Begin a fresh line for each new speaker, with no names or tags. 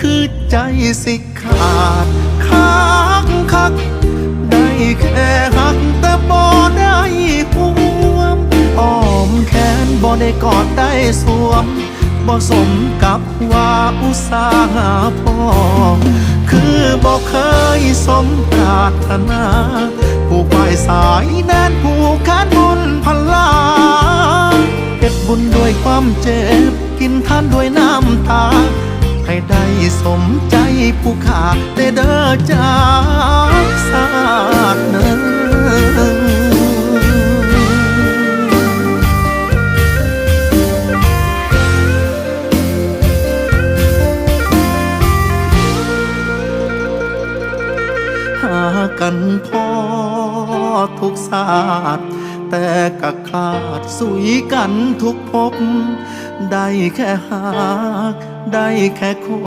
คือใจสิขาดคักคัก ได้แค่หักแต่บ่ได้ห่วมอ้อมแขนบ่ได้กอดได้สวมบ่สมกับว่าอุตสาหะพอคือบ่เคยสมปรารถนา ผู้ฝ่ายสายแน่นผู้ขานบุญพลาเก็บบุญด้วยความเจ็บ กินทานด้วยน้ำตาให้ได้ สมใจผู้ขาได้เด้อจากสาดเนินหากันพอทุกศาสตร์แต่กะขาดสุยกันทุกภพได้แค่หาก ได้แค่ค